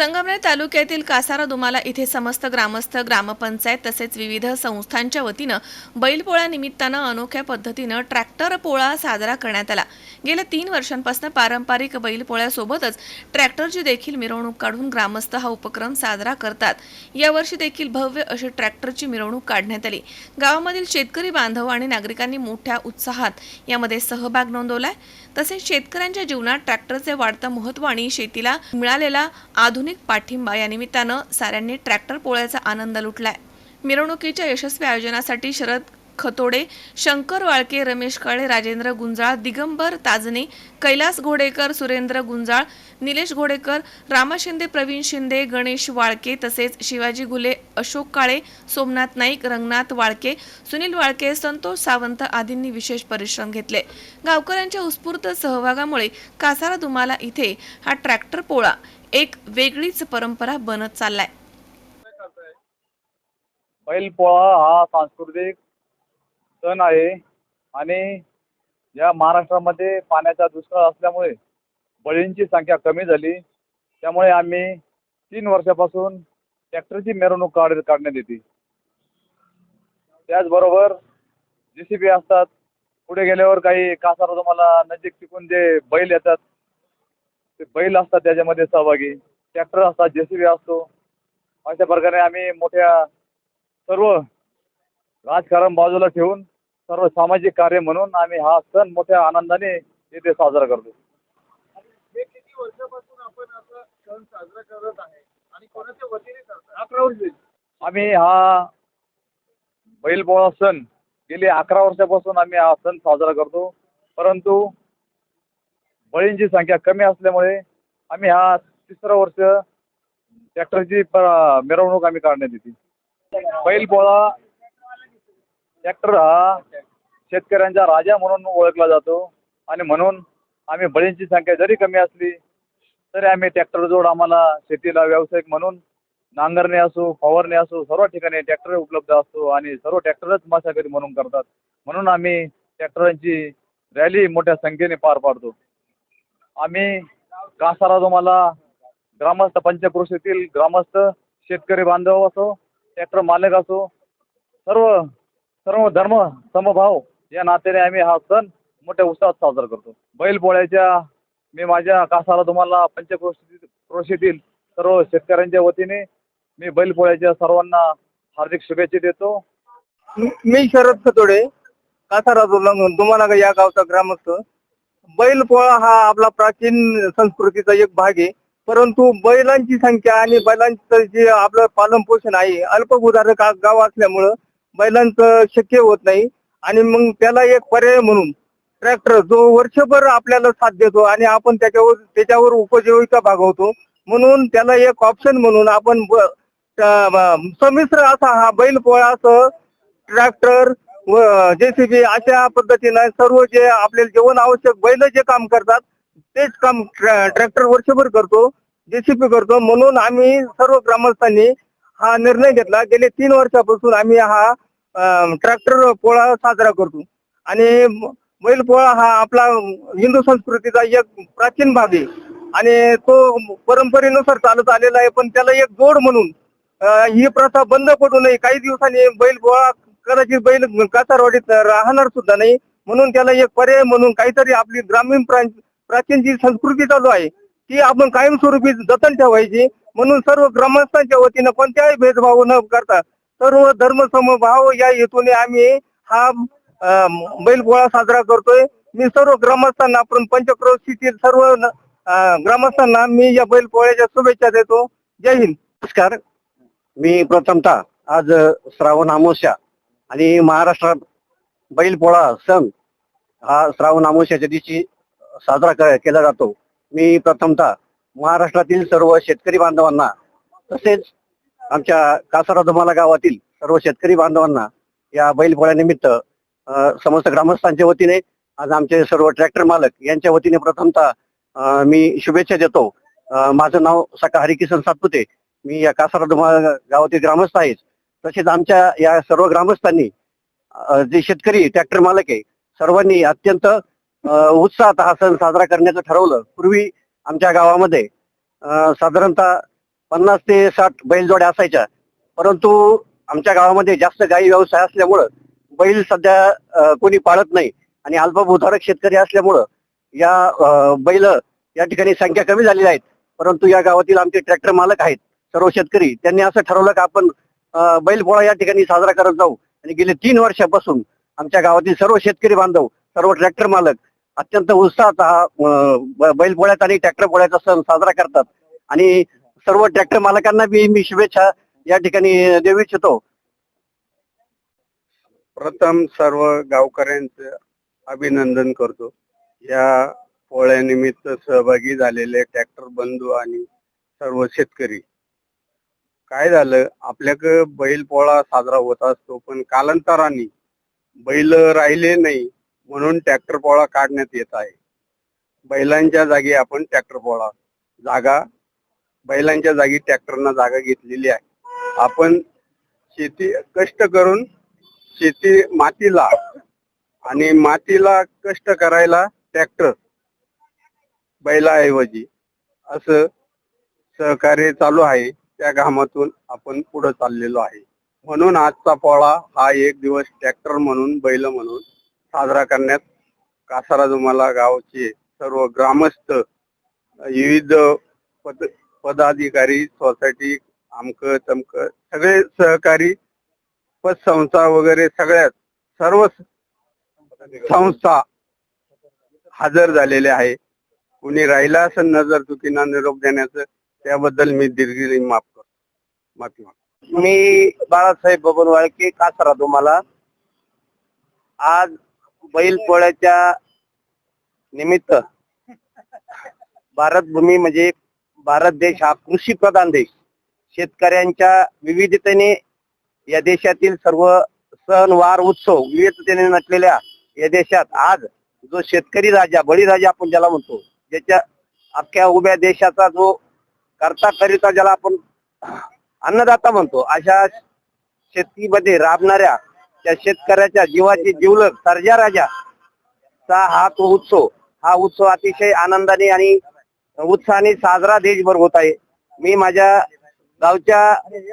संगमनेर तालुक्यातील कासारा दुमाला इथे समस्त ग्रामस्थ ग्रामपंचायत तसेच विविध संस्थांच्या वतीनं बैलपोळ्या निमित्तानं अनोख्या पद्धतीनं ट्रॅक्टर पोळा साजरा करण्यात आला. गेल्या तीन वर्षांपासून पारंपरिक बैलपोळ्यासोबतच ट्रॅक्टरची देखील मिरवणूक काढून ग्रामस्थ हा उपक्रम साजरा करतात. यावर्षी देखील भव्य अशी ट्रॅक्टरची मिरवणूक काढण्यात आली. गावामधील शेतकरी बांधव आणि नागरिकांनी मोठ्या उत्साहात यामध्ये सहभाग नोंदवलाय. तसेच शेतकऱ्यांच्या जीवनात ट्रॅक्टरचे वाढतं महत्त्व आणि शेतीला मिळालेला आधुनिक पाठिंबा या निमित्तानं साऱ्यांनी ट्रॅक्टर पोळ्याचा आनंद लुटलाय. मिरवणुकीच्या यशस्वी आयोजनासाठी शरद खतोडे शंकर वाळके रमेश काळे राजेंद्र गुंजाळ दिगंबर ताजने कैलास घोडेकर सुरेंद्र गुंजाळ निलेश घोडेकर रामा शिंदे प्रवीण शिंदे गणेश वाळके तसेच शिवाजी घुले अशोक काळे सोमनाथ नाईक रंगनाथ वाळके सुनील वाळके संतोष सावंत आदींनी विशेष परिश्रम घेतले. गावकऱ्यांच्या उत्स्फूर्त सहभागामुळे कासारा दुमाला इथे हा ट्रॅक्टर पोळा एक वेगळीच परंपरा बनत चाललाय. बैलपोळा हा सांस्कृतिक सण आहे आणि या महाराष्ट्रामध्ये पाण्याचा दुष्काळ असल्यामुळे बळींची संख्या कमी झाली. त्यामुळे आम्ही तीन वर्षापासून ट्रॅक्टरची मिरवणूक काढ काढण्यात येते. त्याचबरोबर जे सी बी असतात पुढे गेल्यावर काही कासारा तुम्हाला नजीक टिकून जे बैल येतात ते बैल असतात त्याच्यामध्ये सहभागी. ट्रॅक्टर असतात जे सी बी असतो. अशा प्रकारे आम्ही मोठ्या सर्व राजकारण बाजूला ठेवून सर्व सामाजिक कार्य म्हणून आम्ही हा सण मोठ्या आनंदाने येथे साजरा करतो. हे किती वर्षापासून आपण असं सण साजरा करत आहे आणि कोणाच्या वतीने करता अकरा वर्ष आम्ही हा बैलपोळा सण गेले अकरा वर्षापासून आम्ही हा सण साजरा करतो. परंतु बळींची संख्या कमी असल्यामुळे आम्ही हा तिसरं वर्ष ट्रॅक्टरची प- मिरवणूक आम्ही काढण्यात येते. बैल पोळा ट्रॅक्टर हा शेतकऱ्यांचा राजा म्हणून ओळखला जातो आणि म्हणून आम्ही बळींची संख्या जरी कमी असली तरी आम्ही ट्रॅक्टरजोड आम्हाला शेतीला व्यावसायिक म्हणून नांगरणे असो फवारणी असो सर्व ठिकाणी ट्रॅक्टर उपलब्ध असतो आणि सर्व ट्रॅक्टरच मशागती म्हणून करतात. म्हणून आम्ही ट्रॅक्टरांची रॅली मोठ्या संख्येने पार पाडतो. आम्ही कासारा तुम्हाला ग्रामस्थ पंचक्रोशीतील ग्रामस्थ शेतकरी बांधव असो ट्रॅक्टर मालक असो सर्व सर्व धर्म समभाव या नात्याने आम्ही हा सण मोठ्या उत्साहात साजरा करतो. बैलपोळ्याच्या मी माझ्या कासाला तुम्हाला पंचक्रोशी क्रोशीतील सर्व शेतकऱ्यांच्या वतीने मी बैलपोळ्याच्या सर्वांना हार्दिक शुभेच्छा देतो. मी शरद खतोडे कासारा तुम्हाला या गावचा ग्रामस्थ. बैलपोळा हा आपला प्राचीन संस्कृतीचा एक भाग आहे. परंतु बैलांची संख्या आणि बैलांचं जे आपलं पालन पोषण आहे अल्पभूधारक गाव असल्यामुळं बैलांचं शक्य होत नाही. आणि मग त्याला एक पर्याय म्हणून ट्रॅक्टर जो वर्षभर आपल्याला साथ देतो आणि आपण त्याच्यावर त्याच्यावर उपजीविका भागवतो. म्हणून त्याला एक ऑप्शन म्हणून आपण संमिश्र असा हा बैलपोळा असं ट्रॅक्टर व जेसीबी अशा पद्धतीनं सर्व जे आपल्याला जेवण आवश्यक बैल जे काम करतात तेच काम ट्रॅक्टर वर्षभर करतो जेसीबी करतो. म्हणून आम्ही सर्व ग्रामस्थांनी हा निर्णय घेतला. गेले तीन वर्षापासून आम्ही हा ट्रॅक्टर पोळा साजरा करतो. आणि बैल पोळा हा आपला हिंदू संस्कृतीचा एक प्राचीन भाग आहे. आणि तो परंपरेनुसार चालत आलेला आहे. पण त्याला एक जोड म्हणून ही प्रथा बंद पडू नये. काही दिवसांनी बैल पोळा कदाचित बैल कासारवाडीत राहणार सुद्धा नाही. म्हणून त्याला एक पर्याय म्हणून काहीतरी आपली ग्रामीण प्राचीन जी संस्कृती चालू आहे ती आपण कायमस्वरूपी जतन ठेवायची. म्हणून सर्व ग्रामस्थांच्या वतीनं कोणत्याही भेदभाव न करता सर्व धर्म समभाव या हेतूने आम्ही हा बैलपोळा साजरा करतोय. मी सर्व ग्रामस्थांना आपण पंचक्रोशीतील सर्व ग्रामस्थांना मी या बैलपोळ्याच्या शुभेच्छा देतो. जय हिंद. नमस्कार. मी प्रथमतः आज श्रावण अमावस्या आणि महाराष्ट्रात बैलपोळा सण हा श्रावण अमावस्याच्या दिवशी साजरा केला जातो. मी प्रथमतः महाराष्ट्रातील सर्व शेतकरी बांधवांना तसेच आमच्या कासारा धुमाला गावातील सर्व शेतकरी बांधवांना या बैलपोळ्यानिमित्त समस्त ग्रामस्थांच्या वतीने आज आमचे सर्व ट्रॅक्टर मालक यांच्या वतीने प्रथमतः मी शुभेच्छा देतो. माझं नाव सका हरिकिसन सातपुते. मी या कासारा धुमाला गावातील ग्रामस्थ आहेच. तसेच आमच्या या सर्व ग्रामस्थांनी जे शेतकरी ट्रॅक्टर मालक आहे सर्वांनी अत्यंत उत्साहात हा सण साजरा करण्याचं ठरवलं. पूर्वी आमच्या गावामध्ये साधारणतः पन्नास ते साठ बैलजोड्या असायच्या. परंतु आमच्या गावामध्ये जास्त गाई व्यवसाय असल्यामुळं बैल सध्या कोणी पाळत नाही आणि अल्पभूधारक शेतकरी असल्यामुळं या बैल या ठिकाणी संख्या कमी झालेली आहेत. परंतु या गावातील आमचे ट्रॅक्टर मालक आहेत सर्व शेतकरी. त्यांनी असं ठरवलं की आपण बैलपोळा या ठिकाणी साजरा करत जाऊ. आणि गेले तीन वर्षापासून आमच्या गावातील सर्व शेतकरी बांधव सर्व ट्रॅक्टर मालक अत्यंत उत्साहात हा बैलपोळ्यात आणि ट्रॅक्टर पोळ्याचा सण साजरा करतात. आणि सर्व ट्रॅक्टर मालकांना बी मी शुभेच्छा या ठिकाणी देऊ इच्छितो. प्रथम सर्व गावकऱ्यांचं अभिनंदन करतो. या पोळ्यानिमित्त सहभागी झालेले ट्रॅक्टर बंधू आणि सर्व शेतकरी. काय झालं? आपल्याकडं बैल पोळा साजरा होत असतो पण कालांतराने बैल राहिले नाही म्हणून ट्रॅक्टर पोळा काढण्यात येत आहे. बैलांच्या जागी आपण ट्रॅक्टर पोळा जागा बैलांच्या जागी ट्रॅक्टरना जागा घेतलेली आहे. आपण शेती कष्ट करून शेती मातीला आणि मातीला कष्ट करायला ट्रॅक्टर बैलाऐवजी असं सहकार्य चालू आहे. त्या घामातून आपण पुढे चाललेलो आहे. म्हणून आजचा पोळा हा एक दिवस ट्रॅक्टर म्हणून बैल म्हणून साजरा करण्यात कासारा जुमाला गावचे सर्व ग्रामस्थ विविध पद पदाधिकारी सोसायटी आमक चमक सगळे सहकारी पतसंस्था वगैरे सगळ्यात सर्व संस्था हजर झालेले आहे. कुणी राहिला असेल नजर चुकीना निरोप देण्याचं त्याबद्दल मी दीर्घ माफ माफी मी बाळासाहेब बबन वाळके कासरा तुम्हाला आज बैलपोळ्याच्या निमित्त भारत भूमी म्हणजे भारत देश हा कृषी प्रधान देश. शेतकऱ्यांच्या विविधतेने या देशातील सर्व सण वार उत्सव विविधतेने नटलेल्या या देशात आज जो शेतकरी राजा बळीराजा आपण ज्याला म्हणतो ज्याच्या अख्ख्या उभ्या देशाचा जो करता करिता ज्याला आपण अन्नदाता म्हणतो. अशा शेतीमध्ये राबणाऱ्या त्या शेतकऱ्याच्या जीवाची जीवलग सर्जा राजा चा हा तो उत्सव. हा उत्सव अतिशय आनंदाने आणि उत्साहाने साजरा देशभर होत आहे. मी माझ्या गावच्या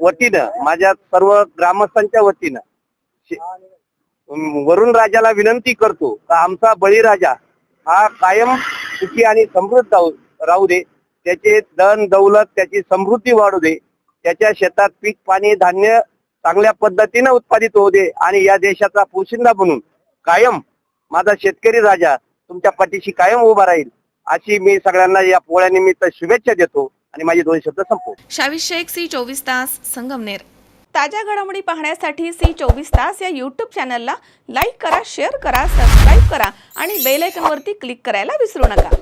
वतीनं माझ्या सर्व ग्रामस्थांच्या वतीनं वरुण राजाला विनंती करतो का आमचा बळीराजा हा कायम सुखी आणि समृद्ध राहू राहू दे. त्याचे दन दौलत त्याची समृद्धी वाढू दे. त्याच्या शेतात पीक पाणी धान्य चांगल्या पद्धतीने उत्पादित होऊ दे आणि या देशाचा पोशिंदा बनून कायम माझा शेतकरी राजा तुमच्या पाठीशी कायम उभा राहील अशी मी सगळ्यांना या पोळ्यानिमित्त शुभेच्छा देतो आणि माझे दोन शब्द संपवतो. शावीर शेख सी चोवीस तास संगमनेर. ताज्या घडामोडी पाहण्यासाठी सी चोवीस तास या यूट्यूब चॅनलला लाईक करा शेअर करा सबस्क्राईब करा आणि बेल आयकॉनवरती क्लिक करायला विसरू नका.